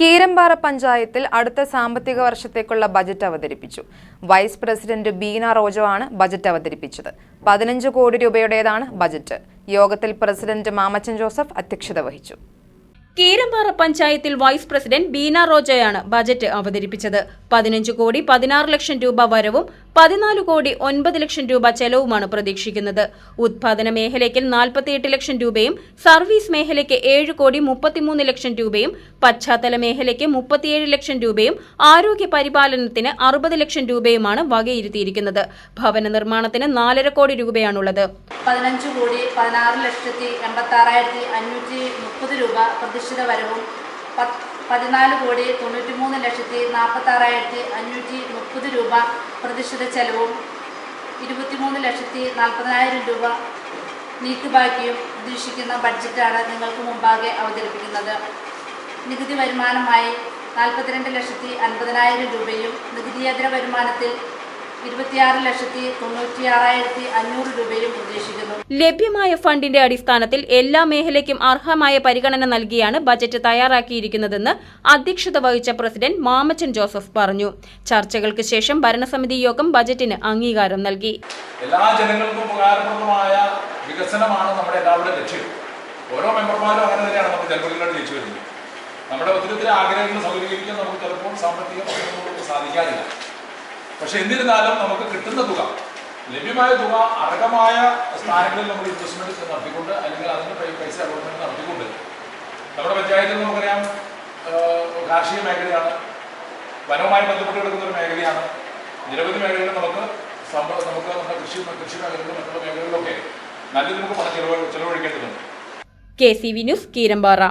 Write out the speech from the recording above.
കീരമ്പാറ പഞ്ചായത്തിൽ അടുത്ത സാമ്പത്തിക വർഷത്തേക്കുള്ള ബജറ്റ് അവതരിപ്പിച്ചു. വൈസ് പ്രസിഡന്റ് ബീന റോജോ ആണ് ബജറ്റ് അവതരിപ്പിച്ചത്. പതിനഞ്ച് കോടി രൂപയുടേതാണ് ബജറ്റ്. യോഗത്തിൽ പ്രസിഡന്റ് മാമച്ചൻ ജോസഫ് അധ്യക്ഷത വഹിച്ചു. കീരമ്പാറ പഞ്ചായത്തിൽ വൈസ് പ്രസിഡന്റ് ബീന റോജോയാണ് ബജറ്റ് അവതരിപ്പിച്ചത്. പതിനഞ്ച് കോടി പതിനാറ് ലക്ഷം രൂപ വരവും പതിനാല് കോടി ഒൻപത് ലക്ഷം രൂപ ചെലവുമാണ് പ്രതീക്ഷിക്കുന്നത്. ഉത്പാദന മേഖലയ്ക്ക് നാൽപ്പത്തിയെട്ട് ലക്ഷം രൂപയും സർവീസ് മേഖലയ്ക്ക് ഏഴ് കോടി മുപ്പത്തിമൂന്ന് ലക്ഷം രൂപയും പശ്ചാത്തല മേഖലയ്ക്ക് മുപ്പത്തിയേഴ് ലക്ഷം രൂപയും ആരോഗ്യ പരിപാലനത്തിന് അറുപത് ലക്ഷം രൂപയുമാണ് വകയിരുത്തിയിരിക്കുന്നത്. ഭവന നിർമ്മാണത്തിന് നാലര കോടി രൂപയാണുള്ളത്. പതിനഞ്ച് കോടി പതിനാറ് ലക്ഷത്തി എൺപത്തി ആറായിരത്തി അഞ്ഞൂറ്റി മുപ്പത് രൂപ പ്രതിഷ്ഠിത വരവും പതിനാല് കോടി തൊണ്ണൂറ്റി മൂന്ന് ലക്ഷത്തി നാൽപ്പത്തി ആറായിരത്തി അഞ്ഞൂറ്റി മുപ്പത് രൂപ പ്രതിഷ്ഠിത ചെലവും ഇരുപത്തിമൂന്ന് ലക്ഷത്തി നാൽപ്പതിനായിരം രൂപ നീക്കുബാക്കിയും പ്രതീക്ഷിക്കുന്ന ബഡ്ജറ്റാണ് നിങ്ങൾക്ക് മുമ്പാകെ അവതരിപ്പിക്കുന്നത്. നികുതി വരുമാനമായി നാൽപ്പത്തിരണ്ട് ലക്ഷത്തി അൻപതിനായിരം രൂപയും നികുതിയേതര വരുമാനത്തിൽ ഇരുപത്തിയാറ് ലക്ഷത്തി തൊണ്ണൂറ്റി ആറായിരത്തി അഞ്ഞൂറ് രൂപയും പ്രതീക്ഷിക്കുന്നു. ലഭ്യമായ ഫണ്ടിന്റെ അടിസ്ഥാനത്തിൽ എല്ലാ മേഖലയ്ക്കും അർഹമായ പരിഗണന നൽകിയാണ് ബജറ്റ് തയ്യാറാക്കിയിരിക്കുന്നതെന്ന് അധ്യക്ഷത വഹിച്ച പ്രസിഡന്റ് മാമച്ചൻ ജോസഫ് പറഞ്ഞു. ചർച്ചകൾക്ക് ശേഷം ഭരണസമിതി യോഗം ബജറ്റിന് അംഗീകാരം നൽകി. എല്ലാ ജനങ്ങൾക്കും ഉപകാരപ്രദമായ വികസനമാണ് നമ്മുടെ എല്ലാവരുടെ ലക്ഷ്യം. ഓരോ മെമ്പർമാരും അങ്ങനെ തന്നെയാണ് നമ്മൾ ജനങ്ങളിലോട്ട് ജയിച്ചു വരുന്നത്. നമ്മുടെ ഒത്തിരി ആഗ്രഹങ്ങൾ സൗകര്യീകരിക്കാൻ നമുക്ക് ചിലപ്പോൾ സാമ്പത്തിക പ്രശ്നങ്ങൾക്ക് സാധിക്കാറില്ല. പക്ഷെ എന്നിരുന്നാലും നമുക്ക് കിട്ടുന്ന തുക ലഭ്യമായ തുക അർഹമായ സ്ഥാനങ്ങളിൽ നമ്മൾ ഇൻവെസ്റ്റ്മെന്റ് നടത്തിക്കൊണ്ട് അല്ലെങ്കിൽ അതിന് പൈസ അലോട്ട്മെന്റ് നടത്തിക്കൊണ്ട് നമ്മുടെ പഞ്ചായത്തിൽ നമുക്കറിയാം കാർഷിക മേഖലയാണ്. വനവുമായി ബന്ധപ്പെട്ട് കിടക്കുന്ന ഒരു മേഖലയാണ്. നിരവധി മേഖലകളിൽ നമുക്ക് നമുക്ക് നമ്മുടെ കൃഷി കൃഷി മേഖലകളിലും മറ്റുള്ള മേഖലകളിലൊക്കെ നല്ല നമുക്ക് പണം ചെലവ് ചെലവഴിക്കേണ്ടതുണ്ട്. K C V news Keerampara.